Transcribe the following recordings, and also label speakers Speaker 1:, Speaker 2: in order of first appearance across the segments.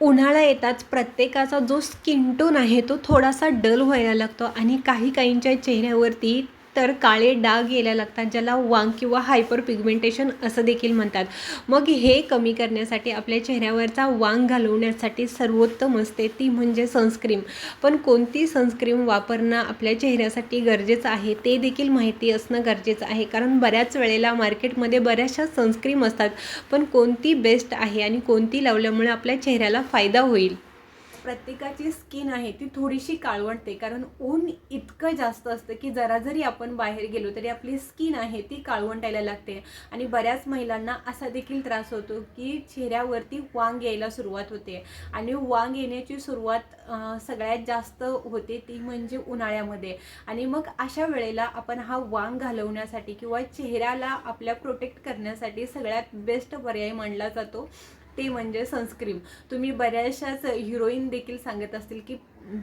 Speaker 1: उन्हाळा येताच प्रत्येकाचा जो स्किन टोन आहे तो थोडासा डल व्हायला लागतो आणि काही काहींच्या चेहऱ्यावरती तर काळे डाग यायला लागतात ज्याला वांग किंवा हायपर पिगमेंटेशन असं देखील म्हणतात. मग हे कमी करण्यासाठी आपल्या चेहऱ्यावरचा वांग घालवण्यासाठी सर्वोत्तम असते ती म्हणजे सनस्क्रीम. पण कोणती सनस्क्रीम वापरणं आपल्या चेहऱ्यासाठी गरजेचं आहे ते देखील माहिती असणं गरजेचं आहे. कारण बऱ्याच वेळेला मार्केटमध्ये बऱ्याचशा सनस्क्रीम असतात पण कोणती बेस्ट आहे आणि कोणती लावल्यामुळे आपल्या चेहऱ्याला फायदा होईल? प्रत्येकाची स्किन आहे ती थोडीशी काळवंटते. कारण ऊन इतकं जास्त असतं की जरा जरी आपण बाहेर गेलो तरी आपली स्किन आहे ती काळवंटायला लागते. आणि बऱ्याच महिलांना असा देखील त्रास होतो की चेहऱ्यावरती वांग यायला सुरुवात होते. आणि वांग येण्याची सुरुवात सगळ्यात जास्त होते ती म्हणजे उन्हाळ्यामध्ये. आणि मग अशा वेळेला आपण हा वांग घालवण्यासाठी किंवा चेहऱ्याला आपल्या प्रोटेक्ट करण्यासाठी सगळ्यात बेस्ट पर्याय मानला जातो. ते म्हणजे सनस्क्रीम तुम्ही बऱ्याचशाच हिरोईन देखील सांगत असतील की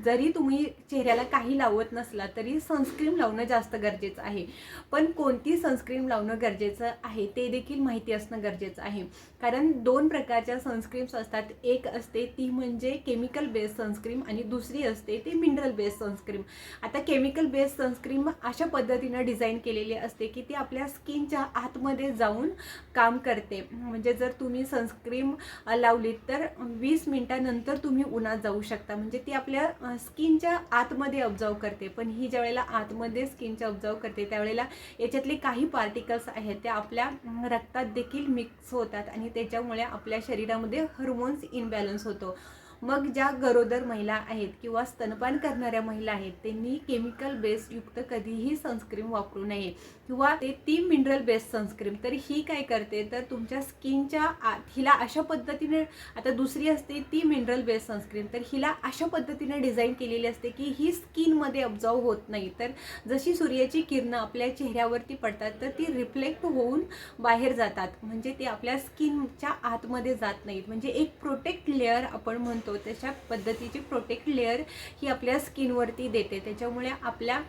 Speaker 1: जरी तुम्ही चेहऱ्याला काही लावत नसला तरी सनस्क्रीम लावणं जास्त गरजेचं आहे. पण कोणती सनस्क्रीम लावणं गरजेचं आहे ते देखील माहिती असणं गरजेचं आहे. कारण दोन प्रकारच्या सनस्क्रीम्स असतात. एक असते ती म्हणजे केमिकल बेस्ड सनस्क्रीम आणि दुसरी असते ती मिनरल बेस्ड सनस्क्रीम आता केमिकल बेस्ड सनस्क्रीम अशा पद्धतीनं डिझाईन केलेली असते की ती आपल्या स्किनच्या आतमध्ये जाऊन काम करते. म्हणजे जर तुम्ही सनस्क्रीम लावलीत तर वीस मिनिटानंतर तुम्ही उन्हात जाऊ शकता. म्हणजे ती आपल्या स्किनच्या आतमध्ये ऑब्झर्व करते. पण ही ज्या वेळेला आतमध्ये स्किनच्या ऑब्झर्व करते त्यावेळेला याच्यातले काही पार्टिकल्स आहेत ते आपल्या रक्तात देखील मिक्स होतात आणि त्याच्यामुळे आपल्या शरीरामध्ये हार्मोन्स इनबॅलन्स होतो. मग ज्या गरोदर महिला आहेत किंवा स्तनपान करणाऱ्या महिला आहेत त्यांनी केमिकल बेस्ड युक्त कधीही सनस्क्रीम वापरू नये. किंवा ते ती मिनरल बेस्ड सनस्क्रीम तर ही काय करते? तर तुमच्या स्किनच्या आत हिला अशा पद्धतीने आता दुसरी असते ती मिनरल बेस्ड सनस्क्रीम तर हिला अशा पद्धतीने डिझाईन केलेली असते की ही स्किनमध्ये ऑब्झर्व होत नाही. तर जशी सूर्याची किरणं आपल्या चेहऱ्यावरती पडतात तर ती रिफ्लेक्ट होऊन बाहेर जातात. म्हणजे ते आपल्या स्किनच्या आतमध्ये जात नाहीत. म्हणजे एक प्रोटेक्ट लेअर आपण म्हणतो. तशा पद्धतीची प्रोटेक्ट लेअर ही आपल्या स्किनवरती देते. त्याच्यामुळे आपल्या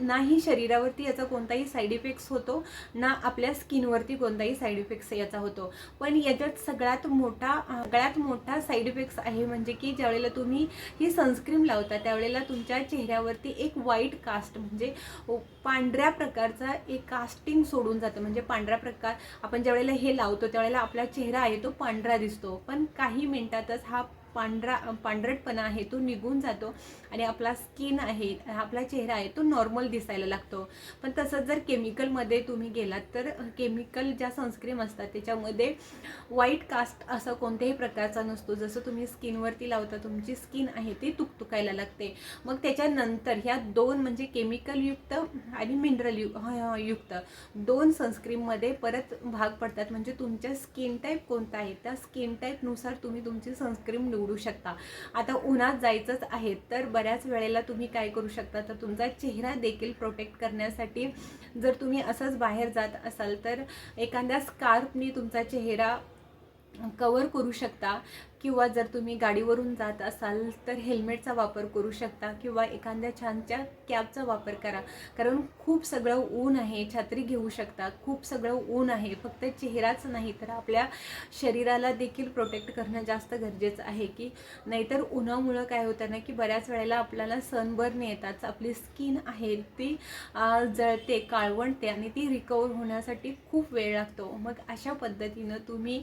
Speaker 1: नाही शरीरावरती याचा कोणताही साईड इफेक्ट्स होतो ना आपल्या स्किनवरती कोणताही साईड इफेक्ट्स याचा होतो. पण याच्यात सगळ्यात मोठा सगळ्यात मोठा साईड इफेक्ट्स आहे म्हणजे की ज्यावेळेला तुम्ही ही सनस्क्रीम लावता त्यावेळेला तुमच्या चेहऱ्यावरती एक वाईट कास्ट म्हणजे पांढऱ्या प्रकारचा एक कास्टिंग सोडून जातं. म्हणजे पांढरा प्रकार आपण ज्यावेळेला हे लावतो त्यावेळेला आपला चेहरा आहे तो पांढरा दिसतो. पण काही मिनिटातच हा पांढरा पांढरटपणा आहे तो निघून जातो आणि आपला स्किन आहे आपला चेहरा आहे तो नॉर्मल दिसायला लागतो. पण तसंच जर केमिकलमध्ये तुम्ही गेलात तर केमिकल ज्या सनस्क्रीम असतात त्याच्यामध्ये व्हाईट कास्ट असा कोणत्याही प्रकारचा नसतो. जसं तुम्ही स्किनवरती लावता तुमची स्किन आहे ती तुकतुकायला लागते. मग त्याच्यानंतर ह्या दोन म्हणजे केमिकलयुक्त आणि मिनरल यु युक्त दोन सनस्क्रीममध्ये परत भाग पडतात. म्हणजे तुमच्या स्किन टाईप कोणता आहे त्या स्किन टाईपनुसार तुम्ही तुमची सनस्क्रीम निवडू शकता. आता उन्हात जायचंच आहे तर बऱ्याच वेळेला तुम्ही काय करू शकता? तर तुमचा चेहरा देखील प्रोटेक्ट करण्यासाठी जर तुम्ही असंच बाहेर जात असाल तर एखाद्या स्कार्फनी तुमचा चेहरा कवर करू शकता. किंवा जर तुम्ही गाडीवरून जात असाल तर हेल्मेटचा वापर करू शकता किंवा एखाद्या छानच्या कॅबचा वापर करा. कारण खूप सगळं ऊन आहे छत्री घेऊ शकता. खूप सगळं ऊन आहे फक्त चेहराच नाही तर आपल्या शरीराला देखील प्रोटेक्ट करणं जास्त गरजेचं आहे की नाहीतर उन्हामुळं काय होतं ना की बऱ्याच वेळेला आपल्याला सनबर्न येतात. आपली स्किन आहे ती जळते काळवणते आणि ती रिकवर होण्यासाठी खूप वेळ लागतो. मग अशा पद्धतीनं तुम्ही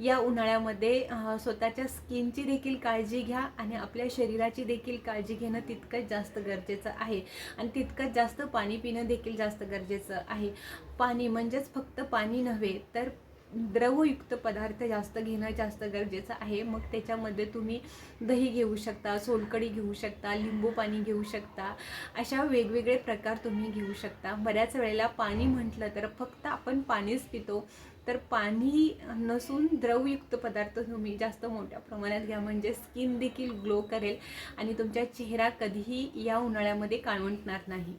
Speaker 1: या उन्हाळ्यामध्ये स्वतःच्या आपल्या स्किनची देखील काळजी घ्या आणि आपल्या शरीराची देखील काळजी घेणं तितकंच जास्त गरजेचं आहे. आणि तितकंच जास्त पाणी पिणं देखील जास्त गरजेचं आहे. पाणी म्हणजेच फक्त पाणी नव्हे तर द्रवयुक्त पदार्थ जास्त घेणं जास्त गरजेचं आहे. मग त्याच्यामध्ये तुम्ही दही घेऊ शकता सोलकढी घेऊ शकता लिंबू पाणी घेऊ शकता अशा वेगवेगळे प्रकार तुम्ही घेऊ शकता. बऱ्याच वेळेला पाणी म्हटलं तर फक्त आपण पाणीच पितो. तर पाणी नसून द्रवयुक्त पदार्थ तुम्ही जास्त मोठ्या प्रमाणात घ्या. म्हणजे स्किन देखील ग्लो करेल आणि तुमचा चेहरा कधीही या उन्हाळ्यामध्ये काळवंटणार नाही.